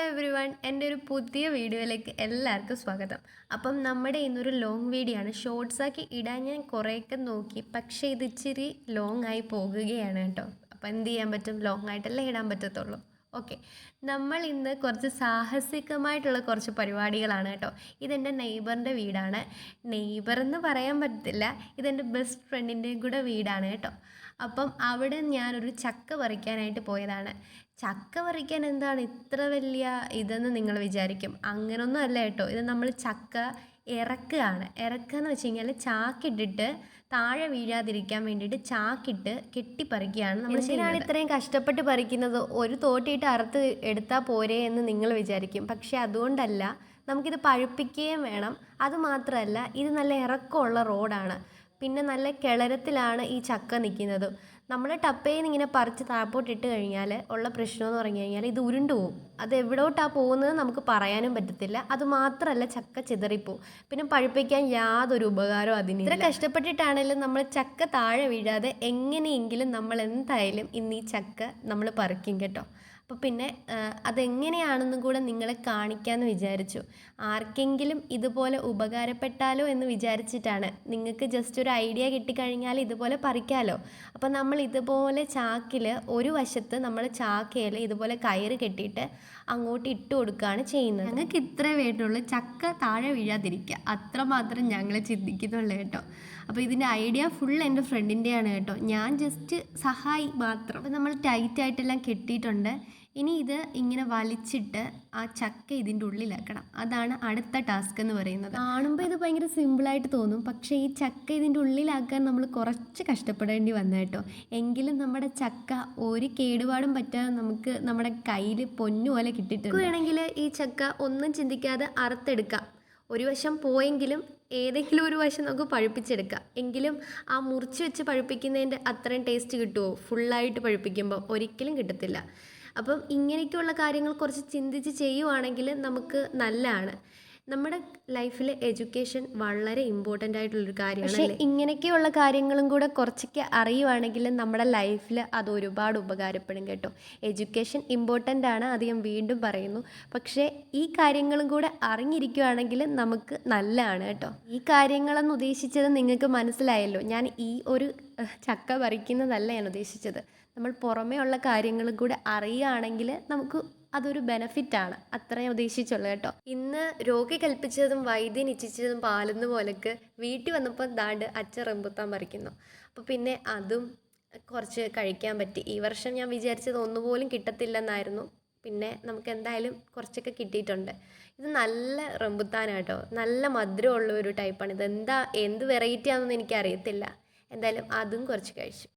Hello every one എന്റെ ഒരു പുതിയ വീഡിയോയിലേക്ക് എല്ലാവർക്കും സ്വാഗതം. അപ്പം നമ്മുടെ ഇന്നൊരു ലോങ് വീഡിയോ ആണ്. ഷോർട്സ് ആക്കി ഇടാൻ ഞാൻ കുറേയൊക്കെ നോക്കി പക്ഷേ ഇത് ഇച്ചിരി ലോങ് ആയി പോകുകയാണ് കേട്ടോ. അപ്പം എന്ത് ചെയ്യാൻ പറ്റും? ലോങ് ആയിട്ടല്ലേ ഇടാൻ പറ്റത്തുള്ളൂ. ഓക്കെ. നമ്മൾ ഇന്ന് കുറച്ച് സാഹസികമായിട്ടുള്ള കുറച്ച് പരിപാടികളാണ് കേട്ടോ. ഇതെന്റെ നെയ്ബറിന്റെ വീടാണ്. നെയ്ബർ എന്ന് പറയാൻ പറ്റത്തില്ല. ഇതെന്റെ ബെസ്റ്റ് ഫ്രണ്ടിന്റെയും കൂടെ വീടാണ് കേട്ടോ. അപ്പം അവിടെ ഞാനൊരു ചക്ക പറിക്കാനായിട്ട് പോയതാണ്. ചക്ക പറിക്കാൻ എന്താണ് ഇത്ര വലിയ ഇതെന്ന് നിങ്ങൾ വിചാരിക്കും. അങ്ങനൊന്നും അല്ല കേട്ടോ. ഇത് നമ്മൾ ചക്ക ഇറക്കുകയാണ്. ഇറക്കുക എന്ന് വെച്ച് കഴിഞ്ഞാൽ ചാക്കിട്ടിട്ട് താഴെ വീഴാതിരിക്കാൻ വേണ്ടിയിട്ട് ചാക്കിട്ട് കെട്ടിപ്പറിക്കുകയാണ് നമ്മൾ ശരിയാണ് ഇത്രയും കഷ്ടപ്പെട്ട് പറിക്കുന്നത്? ഒരു തോട്ടിയിട്ട് അറുത്ത് എടുത്താൽ പോരെ എന്ന് നിങ്ങൾ വിചാരിക്കും. പക്ഷേ അതുകൊണ്ടല്ല നമുക്കിത് പഴുപ്പിക്കുകയും വേണം. അതുമാത്രമല്ല ഇത് നല്ല ഇറക്കമുള്ള റോഡാണ്. പിന്നെ നല്ല കിളരത്തിലാണ് ഈ ചക്ക നിൽക്കുന്നത്. നമ്മൾ ടപ്പയിൽ നിന്ന് ഇങ്ങനെ പറിച്ച് താഴോട്ട് ഇട്ട് കഴിഞ്ഞാൽ ഉള്ള പ്രശ്നം എന്ന് പറഞ്ഞു കഴിഞ്ഞാൽ ഇത് ഉരുണ്ടു പോകും അത് എവിടോട്ടാണ് പോകുന്നത് നമുക്ക് പറയാനും പറ്റത്തില്ല. അത് മാത്രമല്ല ചക്ക ചിതറിപ്പോവും. പിന്നെ പഴുപ്പിക്കാൻ യാതൊരു ഉപകാരവും അതിന് ഇത്ര കഷ്ടപ്പെട്ടിട്ടാണെങ്കിലും നമ്മൾ ചക്ക താഴെ വീഴാതെ എങ്ങനെയെങ്കിലും നമ്മൾ എന്തായാലും ഇന്ന് ഈ ചക്ക നമ്മൾ പറിക്കും കേട്ടോ. അപ്പോൾ പിന്നെ അതെങ്ങനെയാണെന്നും കൂടെ നിങ്ങളെ കാണിക്കാമെന്ന് വിചാരിച്ചു. ആർക്കെങ്കിലും ഇതുപോലെ ഉപകാരപ്പെട്ടാലോ എന്ന് വിചാരിച്ചിട്ടാണ്. നിങ്ങൾക്ക് ജസ്റ്റ് ഒരു ഐഡിയ കിട്ടിക്കഴിഞ്ഞാൽ ഇതുപോലെ പറിക്കാമല്ലോ അപ്പോൾ നമ്മൾ ഇതുപോലെ ചാക്കിൽ ഒരു വശത്ത് നമ്മൾ ചാക്കയിൽ ഇതുപോലെ കയറ് കെട്ടിയിട്ട് അങ്ങോട്ട് ഇട്ട് കൊടുക്കുകയാണ് ചെയ്യുന്നത്. ഞങ്ങൾക്ക് ഇത്രേ വേണ്ടുള്ളൂ. ചക്ക താഴെ വീഴാതിരിക്കുക. അത്രമാത്രം ഞങ്ങൾ ചിന്തിക്കുന്നുള്ളൂ കേട്ടോ. അപ്പോൾ ഇതിന്റെ ഐഡിയ ഫുൾ എന്റെ ഫ്രണ്ടിന്റെയാണ് കേട്ടോ. ഞാൻ ജസ്റ്റ് സഹായി മാത്രം. അപ്പോൾ നമ്മൾ ടൈറ്റായിട്ടെല്ലാം കെട്ടിയിട്ടുണ്ട്. ഇനി ഇത് ഇങ്ങനെ വലിച്ചിട്ട് ആ ചക്ക ഇതിന്റെ ഉള്ളിലാക്കണം. അതാണ് അടുത്ത ടാസ്ക് എന്ന് പറയുന്നത്. കാണുമ്പോൾ ഇത് ഭയങ്കര സിമ്പിളായിട്ട് തോന്നും. പക്ഷേ ഈ ചക്ക ഇതിന്റെ ഉള്ളിലാക്കാൻ നമ്മൾ കുറച്ച് കഷ്ടപ്പെടേണ്ടി വന്ന കേട്ടോ. എങ്കിലും നമ്മുടെ ചക്ക ഒരു കേടുപാടും പറ്റാതെ നമുക്ക് നമ്മുടെ കയ്യിൽ പൊന്നു പോലെ കിട്ടിയിട്ടുണ്ട്. വേണമെങ്കിൽ ഈ ചക്ക ഒന്നും ചിന്തിക്കാതെ അറുത്തെടുക്കാം. ഒരു വശം പോയെങ്കിലും ഏതെങ്കിലും ഒരു വശം നമുക്ക് പഴുപ്പിച്ചെടുക്കാം. എങ്കിലും ആ മുറിച്ച് വെച്ച് പഴുപ്പിക്കുന്നതിന്റെ അത്രയും ടേസ്റ്റ് കിട്ടുമോ ഫുള്ളായിട്ട് പഴുപ്പിക്കുമ്പോൾ ഒരിക്കലും കിട്ടത്തില്ല. അപ്പം ഇങ്ങനെയൊക്കെയുള്ള കാര്യങ്ങൾ കുറച്ച് ചിന്തിച്ച് ചെയ്യുവാണെങ്കിൽ നമുക്ക് നല്ലതാണ്. നമ്മുടെ ലൈഫിൽ എഡ്യൂക്കേഷൻ വളരെ ഇമ്പോർട്ടന്റ് ആയിട്ടുള്ളൊരു കാര്യമാണ് പക്ഷേ ഇങ്ങനെയൊക്കെയുള്ള കാര്യങ്ങളും കൂടെ കുറച്ചൊക്കെ അറിയുവാണെങ്കിൽ നമ്മുടെ ലൈഫിൽ അത് ഒരുപാട് ഉപകാരപ്പെടും കേട്ടോ. എഡ്യൂക്കേഷൻ ഇമ്പോർട്ടന്റ് ആണ് അത് ഞാൻ വീണ്ടും പറയുന്നു. പക്ഷേ ഈ കാര്യങ്ങളും കൂടെ അറിഞ്ഞിരിക്കുകയാണെങ്കിൽ നമുക്ക് നല്ലതാണ് കേട്ടോ. ഈ കാര്യങ്ങളെന്ന് ഉദ്ദേശിച്ചത് നിങ്ങൾക്ക് മനസ്സിലായല്ലോ. ഞാൻ ഈ ഒരു ചക്ക പറിക്കുന്നതല്ല ഞാൻ ഉദ്ദേശിച്ചത്. നമ്മൾ പുറമേ ഉള്ള കാര്യങ്ങളും കൂടെ അറിയുകയാണെങ്കിൽ നമുക്ക് അതൊരു ബെനഫിറ്റാണ്. അത്രയും ഉദ്ദേശിച്ചുള്ളൂ കേട്ടോ. ഇന്ന് രോഗി കൽപ്പിച്ചതും വൈദ്യൻ ഇച്ഛിച്ചതും പാലുന്ന പോലക്ക് വീട്ടിൽ വന്നപ്പോൾ ദാണ്ട് അച്ഛൻ റെമ്പുത്താൻ പറിക്കുന്നു. അപ്പോൾ പിന്നെ അതും കുറച്ച് കഴിക്കാൻ പറ്റി. ഈ വർഷം ഞാൻ വിചാരിച്ചത് ഒന്നുപോലും കിട്ടത്തില്ലെന്നായിരുന്നു. പിന്നെ നമുക്ക് എന്തായാലും കുറച്ചൊക്കെ കിട്ടിയിട്ടുണ്ട്. ഇത് നല്ല റംബുത്താനാട്ടോ നല്ല മധുരമുള്ള ഒരു ടൈപ്പാണ് ഇത് എന്താ എന്ത് വെറൈറ്റി ആണെന്ന് എനിക്കറിയത്തില്ല. എന്തായാലും അതും കുറച്ച് കഴിച്ചു.